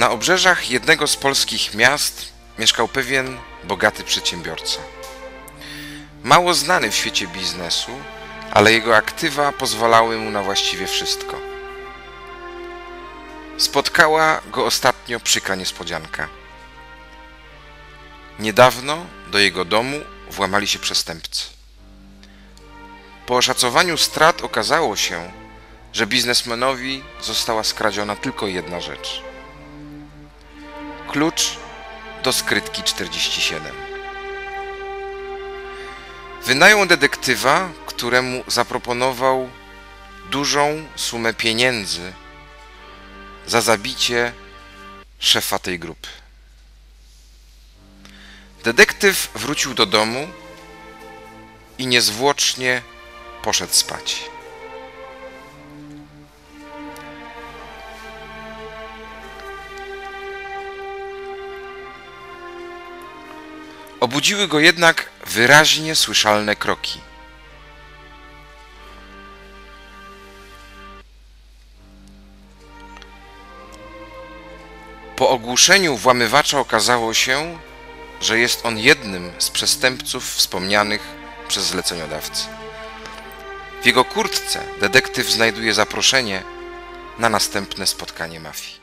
Na obrzeżach jednego z polskich miast mieszkał pewien bogaty przedsiębiorca. Mało znany w świecie biznesu, ale jego aktywa pozwalały mu na właściwie wszystko. Spotkała go ostatnio przykra niespodzianka. Niedawno do jego domu włamali się przestępcy. Po oszacowaniu strat okazało się, że biznesmenowi została skradziona tylko jedna rzecz. Klucz do skrytki 47. Wynajął detektywa, któremu zaproponował dużą sumę pieniędzy za zabicie szefa tej grupy. Detektyw wrócił do domu i niezwłocznie poszedł spać. Obudziły go jednak wyraźnie słyszalne kroki. Po ogłuszeniu włamywacza okazało się, że jest on jednym z przestępców wspomnianych przez zleceniodawcę. W jego kurtce detektyw znajduje zaproszenie na następne spotkanie mafii.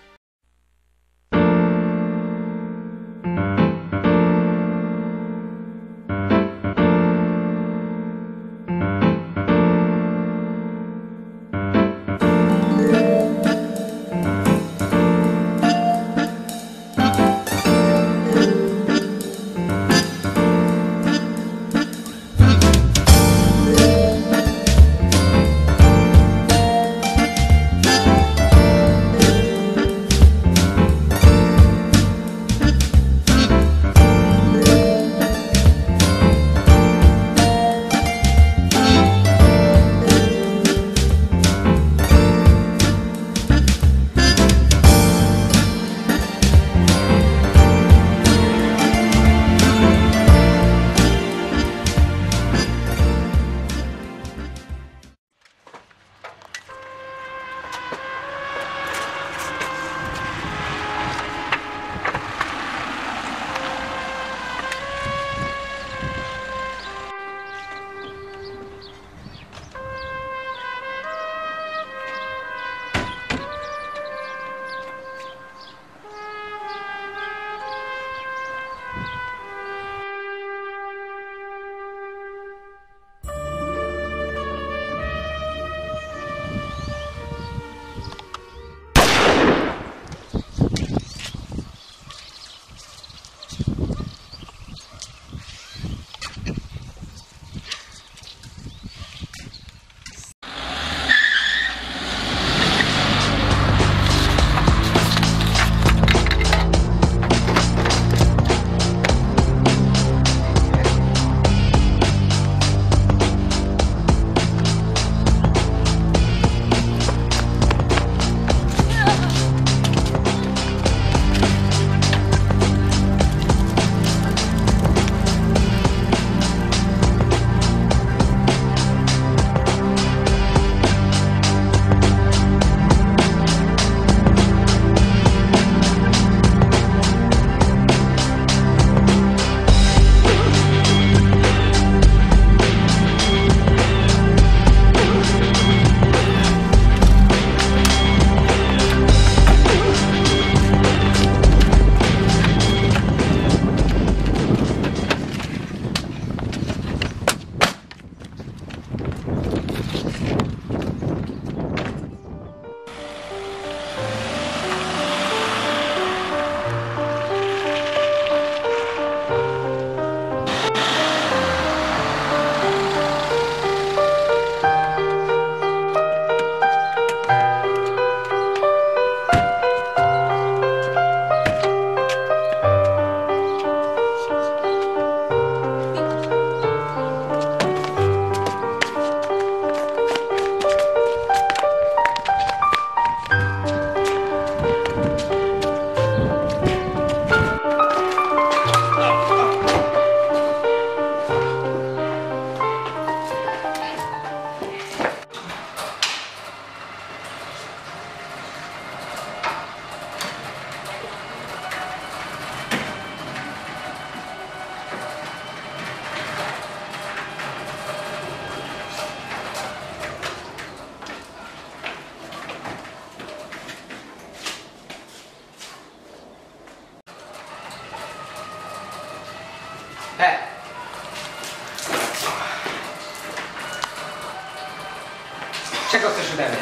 Czego chcesz ode mnie?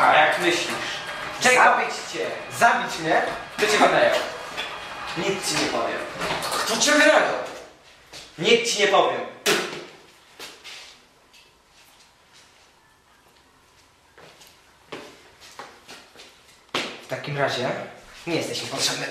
A jak myślisz? Czego? Zabić cię! Zabić mnie? Kto cię wynajął? Nic ci nie powiem. Kto cię wynajął? Nic ci nie powiem. W takim razie nie jesteś mi potrzebny.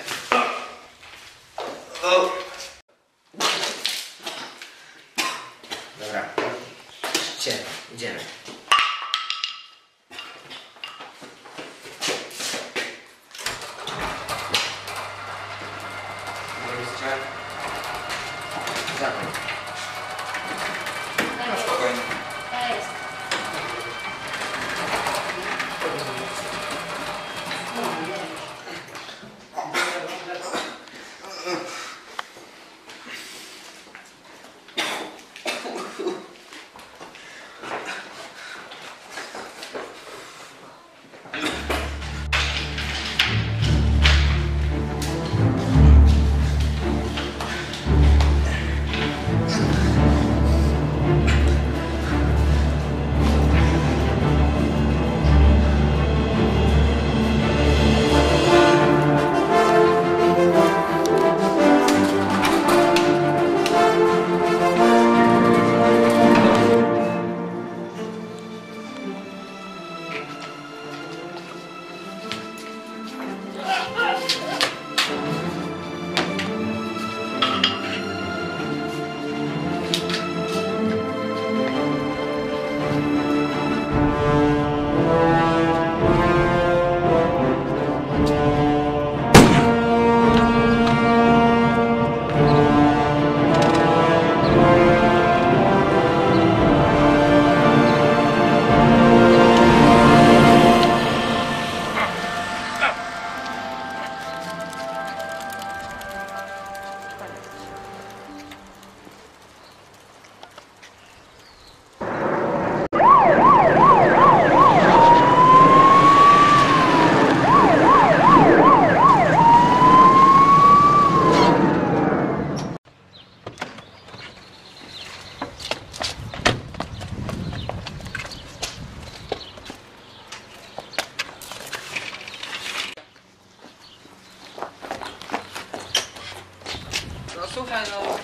No słuchaj, no.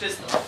Czysto.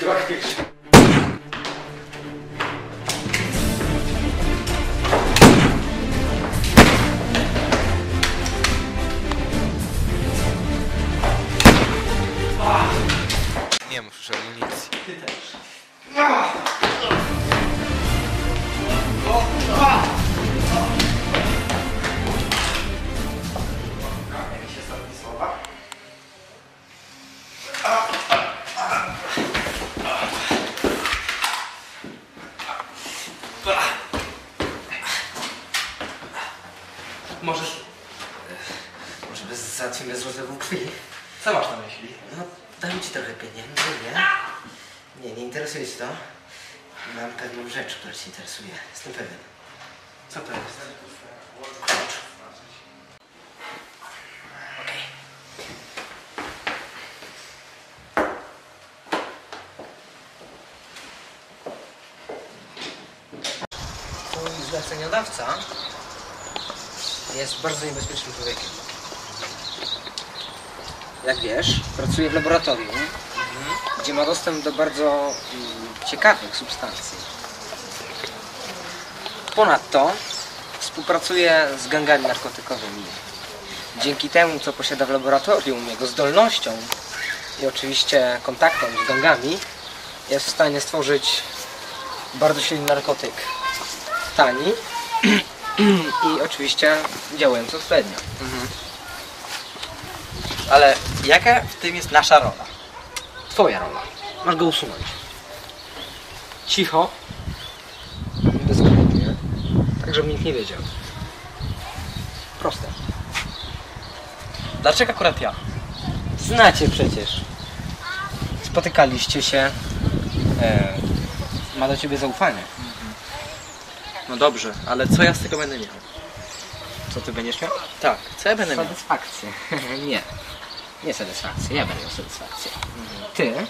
Praktisch. Co masz na myśli? No, dam ci trochę pieniędzy, nie? Nie, nie interesuje cię to? Mam pewną rzecz, która cię interesuje. Jestem pewien. Co to jest? Klucz. Okej. Zleceniodawca jest bardzo niebezpiecznym człowiekiem. Jak wiesz, pracuje w laboratorium, gdzie ma dostęp do bardzo mm, ciekawych substancji. Ponadto współpracuje z gangami narkotykowymi. Dzięki temu, co posiada w laboratorium, jego zdolnością i oczywiście kontaktom z gangami, jest w stanie stworzyć bardzo silny narkotyk. Tani i oczywiście działający odpowiednio. Ale jaka w tym jest nasza rola? Twoja rola. Masz go usunąć. Cicho. Bezkrętnie. Tak, żeby nikt nie wiedział. Proste. Dlaczego akurat ja? Znacie przecież. Spotykaliście się. E, ma do ciebie zaufanie. No dobrze, ale co ja z tego będę miał? Co ty będziesz miał? Tak, co ja będę miał? Satysfakcję. nie. Nie satysfakcję. Ja będę miał satysfakcję. Ty.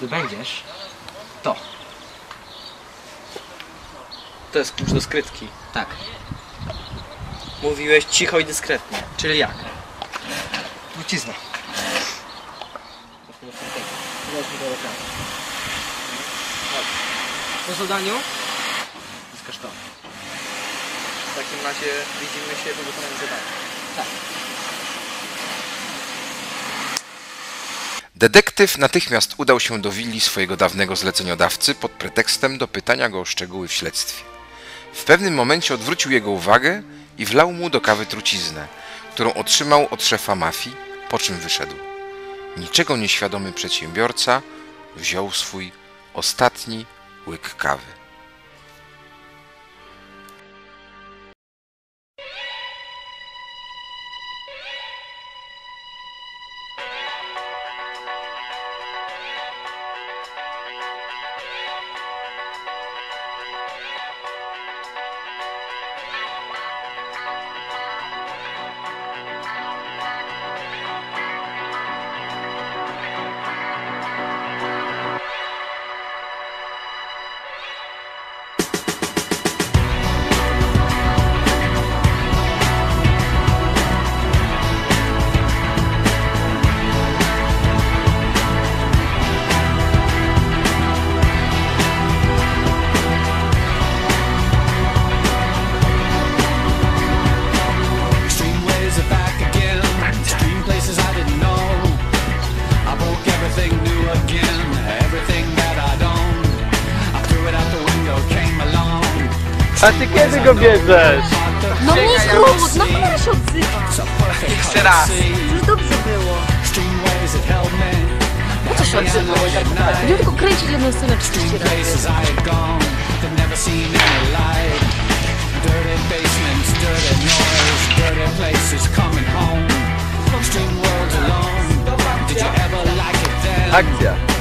Ty będziesz. To. To jest klucz do skrytki. Tak. Mówiłeś cicho i dyskretnie. Czyli jak? Trucizna. Po zadaniu zyskasz to. W takim razie widzimy się po wykonaniu zadania. Detektyw natychmiast udał się do willi swojego dawnego zleceniodawcy pod pretekstem dopytania go o szczegóły w śledztwie. W pewnym momencie odwrócił jego uwagę i wlał mu do kawy truciznę, którą otrzymał od szefa mafii, po czym wyszedł. Niczego nieświadomy przedsiębiorca wziął swój ostatni łyk kawy. A ty kiedy go bierzesz? No Michał, no cholerę się odzywa. It's a perfect Jeszcze raz. Już dobrze było. Extreme ways that held me. Po co się odzywał? Będziemy tylko kręcić jedną scenę 30 razy. I had gone. That never seen. Dirty basements, dirty noise. Dirty places coming home. Extreme worlds alone. Did you ever like it then? Akcja.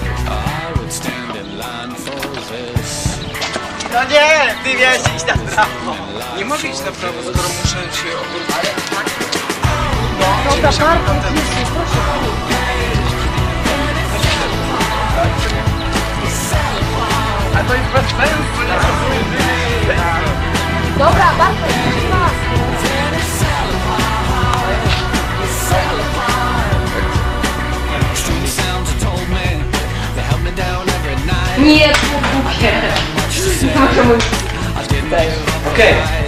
No nie! Ty miałeś iść na prawo! Nie mogę iść na prawo, skoro muszę się obrócić. Dobra, Bartek, Jezu, proszę. A to jest bez sensu, nie Dobra, Bartek, proszę was. Extreme Okej, fight.